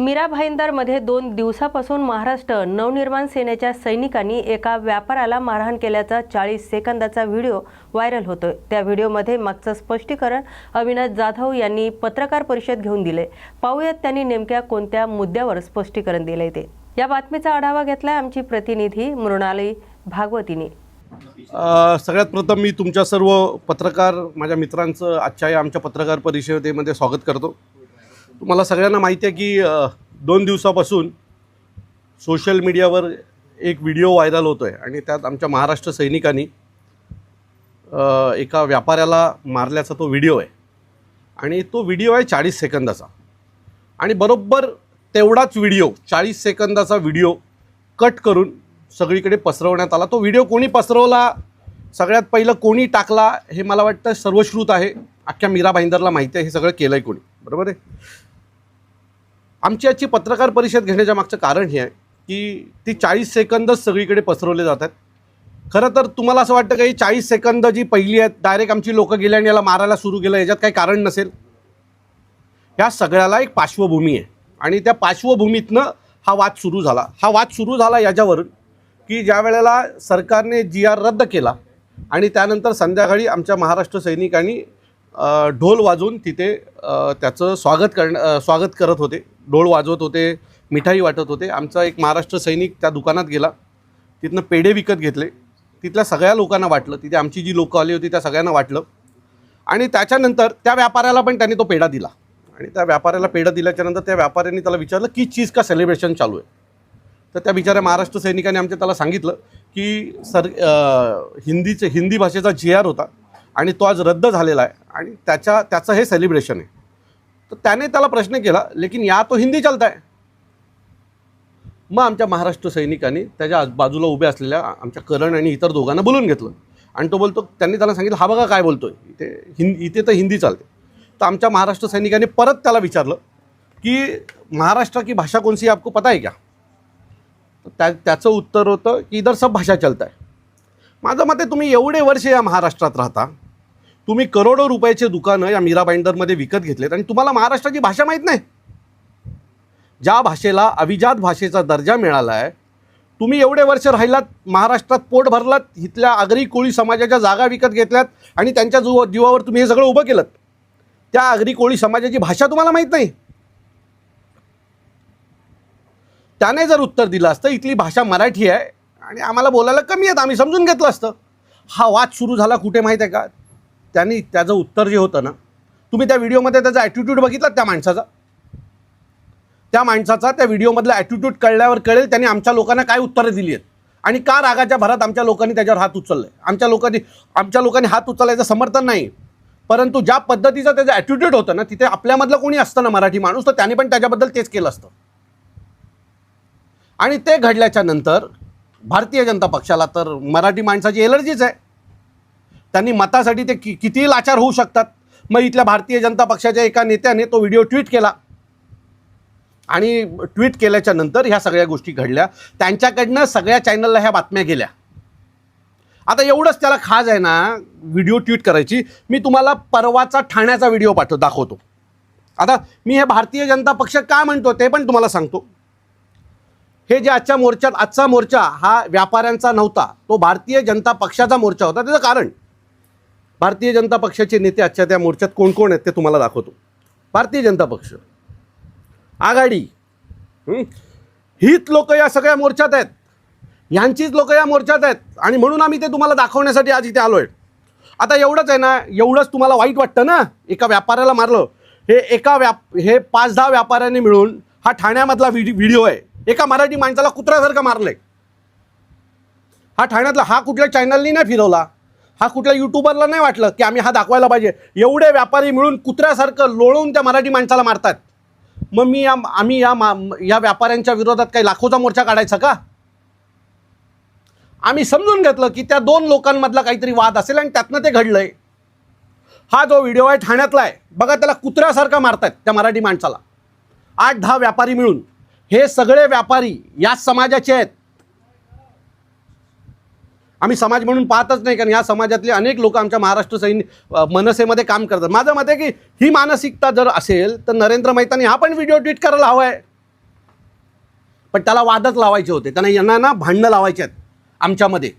मीरा भाईंदरमध्ये दोन दिवसापासून महाराष्ट्र नवनिर्माण सेनेच्या सैनिकांनी एका व्यापाराला मारहाण केल्याचा चाळीस सेकंदाचा व्हिडिओ व्हायरल होतोय. त्या व्हिडिओमध्ये मागचं स्पष्टीकरण अविनाश जाधव यांनी पत्रकार परिषद घेऊन दिले पाहूयात त्यांनी नेमक्या कोणत्या मुद्द्यावर स्पष्टीकरण दिलंय ते. या बातमीचा आढावा घेतलाय आमची प्रतिनिधी मृणाली भागवतीने. सगळ्यात प्रथम मी तुमच्या सर्व पत्रकार माझ्या मित्रांचं आजच्या या आमच्या पत्रकार परिषदेमध्ये स्वागत करतो. तुम्हाला सगळ्यांना माहिती आहे की दोन दिवसापासून सोशल मीडियावर एक व्हिडिओ व्हायरल होतो आहे आणि त्यात आमच्या महाराष्ट्र सैनिकांनी एका व्यापाऱ्याला मारल्याचा तो व्हिडिओ आहे. आणि तो व्हिडिओ आहे चाळीस सेकंदाचा. आणि बरोबर तेवढाच व्हिडिओ चाळीस सेकंदाचा व्हिडिओ कट करून सगळीकडे पसरवण्यात आला. तो व्हिडिओ कोणी पसरवला? सगळ्यात पहिलं कोणी टाकला? हे मला वाटतं सर्वश्रुत आहे. अख्ख्या मीरा भाईंदरला माहिती आहे हे सगळं केलं आहे कोणी. बरोबर आहे? आमची आजची पत्रकार परिषद घेण्याच्या मागचं कारण हे आहे की ती चाळीस सेकंदच सगळीकडे पसरवले जातात. खरं तर तुम्हाला असं वाटतं काही चाळीस सेकंद जी पहिली आहेत डायरेक्ट आमची लोकं गेली आणि याला मारायला सुरू केलं याच्यात काही कारण नसेल? ह्या सगळ्याला एक पार्श्वभूमी आहे आणि त्या पार्श्वभूमीतनं हा वाद सुरू झाला. हा वाद सुरू झाला याच्यावरून की ज्या वेळेला सरकारने जी आर रद्द केला आणि त्यानंतर संध्याकाळी आमच्या महाराष्ट्र सैनिकांनी ढोल वाजवून तिथे त्याचं स्वागत करण स्वागत करत होते. ढोल वाजवत होते मिठाई वाटत होते. आमचा एक महाराष्ट्र सैनिक त्या दुकानात गेला. तिथनं पेढे विकत घेतले. तिथल्या सगळ्या लोकांना वाटलं. तिथे आमची जी लोकं आली होती त्या सगळ्यांना वाटलं. आणि त्याच्यानंतर त्या व्यापाऱ्याला पण त्यांनी तो पेढा दिला. आणि त्या व्यापाऱ्याला पेढा दिल्याच्यानंतर त्या व्यापाऱ्याने त्याला विचारलं की चीज का सेलिब्रेशन चालू आहे? तर त्या बिचाऱ्या महाराष्ट्र सैनिकांनी आमच्या त्याला सांगितलं की सर हिंदीचे हिंदी भाषेचा जी आर होता. आणि तो आज रद्द झालेला आहे. आणि त्याच्या त्याचं हे सेलिब्रेशन आहे. तर त्याने त्याला प्रश्न केला लेकिन या तो हिंदी चालत आहे. मग आमच्या महाराष्ट्र सैनिकांनी त्याच्या बाजूला उभ्या असलेल्या आमच्या करण आणि इतर दोघांना बोलून घेतलं. आणि तो बोलतो त्यांनी त्याला सांगितलं हा बघा काय बोलतोय. इथे हिंदी इथे तर हिंदी चालते. तर आमच्या महाराष्ट्र सैनिकांनी परत त्याला विचारलं की महाराष्ट्र की भाषा कोणसी आपको पता आहे क्या? त्या त्याचं उत्तर होतं की इधर सब भाषा चलत आहे माझं मत आहे तुम्ही एवढे वर्ष या महाराष्ट्रात राहता तुम्ही करोडो रुपयाचे दुकानं या मीरा बाइंडरमध्ये विकत घेतलेत आणि तुम्हाला महाराष्ट्राची भाषा माहीत नाही. ज्या भाषेला अभिजात भाषेचा दर्जा मिळाला आहे तुम्ही एवढे वर्ष राहिलात महाराष्ट्रात पोट भरलात इथल्या आगरी कोळी समाजाच्या जागा विकत घेतल्यात आणि त्यांच्या जीव जीवावर तुम्ही हे सगळं उभं केलं त्या आगरी कोळी समाजाची भाषा तुम्हाला माहीत नाही. त्याने जर उत्तर दिलं असतं इथली भाषा मराठी आहे आणि आम्हाला बोलायला कमी आहेत आम्ही समजून घेतलं असतं. हा वाद सुरू झाला कुठे माहीत आहे का? त्यांनी त्याचं उत्तर जे होतं ना तुम्ही त्या व्हिडिओमध्ये त्याचा ॲटिट्यूड बघितला त्या माणसाचा? त्या माणसाचा त्या व्हिडिओमधला ॲटिट्यूड कळल्यावर कळेल त्यांनी आमच्या लोकांना काय उत्तरं दिली आहेत. आणि का रागाच्या भरात आमच्या लोकांनी त्याच्यावर हात उचलले आमच्या लोकांनी आमच्या लोकांनी हात उचलायचं समर्थन नाही. परंतु ज्या पद्धतीचं त्याचं ॲटिट्यूड होतं ना तिथे आपल्यामधलं कोणी असतं ना मराठी माणूस तर त्याने पण त्याच्याबद्दल तेच केलं असतं. आणि ते घडल्याच्या नंतर भारतीय जनता पक्षाला तर मराठी माणसाची एलर्जीच आहे. त्यांनी मतासाठी ते कि कितीही लाचार होऊ शकतात. मग इथल्या भारतीय जनता पक्षाच्या एका नेत्याने तो व्हिडिओ ट्विट केला. आणि ट्विट केल्याच्यानंतर ह्या सगळ्या गोष्टी घडल्या. त्यांच्याकडनं सगळ्या चॅनलला ह्या बातम्या गेल्या. आता एवढंच त्याला खाज आहे ना व्हिडिओ ट्विट करायची. मी तुम्हाला परवाचा ठाण्याचा व्हिडिओ पाठव दाखवतो. आता मी हे भारतीय जनता पक्ष का म्हणतो ते पण तुम्हाला सांगतो. हे जे आजच्या मोर्चात आजचा मोर्चा हा व्यापाऱ्यांचा नव्हता. तो भारतीय जनता पक्षाचा मोर्चा होता. त्याचं कारण भारतीय जनता पक्षाचे नेते आजच्या त्या मोर्चात कोण कोण आहेत ते तुम्हाला दाखवतो. भारतीय जनता पक्ष. आघाडी. हीच लोक या सगळ्या मोर्चात आहेत. ह्यांचीच लोक या मोर्चात आहेत. आणि म्हणून आम्ही ते तुम्हाला दाखवण्यासाठी आज इथे आलो आहे आता एवढंच आहे ना एवढंच तुम्हाला वाईट वाटतं ना एका व्यापाऱ्याला मारलं. हे एका व्याप हे पाच दहा व्यापाऱ्यांनी मिळून हा ठाण्यामधला व्हिडि व्हिडिओ आहे. एका मराठी माणसाला कुत्र्यासारखं मारलंय. हा ठाण्यातला हा कुठल्या चॅनलनी नाही फिरवला. हा कुठल्या युट्यूबरला नाही वाटलं की आम्ही हा दाखवायला पाहिजे. एवढे व्यापारी मिळून कुत्र्यासारखं लोळून त्या मराठी माणसाला मारतात. मग मी या आम्ही या मा या व्यापाऱ्यांच्या विरोधात काही लाखोचा मोर्चा काढायचा का? आम्ही समजून घेतलं की त्या दोन लोकांमधला काहीतरी वाद असेल आणि त्यातनं ते घडलंय. हा जो व्हिडिओ आहे ठाण्यातला आहे बघा त्याला कुत्र्यासारखा मारतायत त्या मराठी माणसाला. आठ दहा व्यापारी मिळून. हे सगळे व्यापारी याच समाजाचे आहेत. आम्ही समाज म्हणून पाहतच नाही कारण या समाजातले अनेक लोक आमच्या महाराष्ट्र सैनिक मनसेमध्ये काम करतात. माझं मत आहे की ही मानसिकता जर असेल तर नरेंद्र मेहतानी हा पण व्हिडिओ ट्विट करायला हवा आहे. पण त्याला वादच लावायचे होते. त्यांना यांना ना भांडणं लावायचे आहेत आमच्यामध्ये.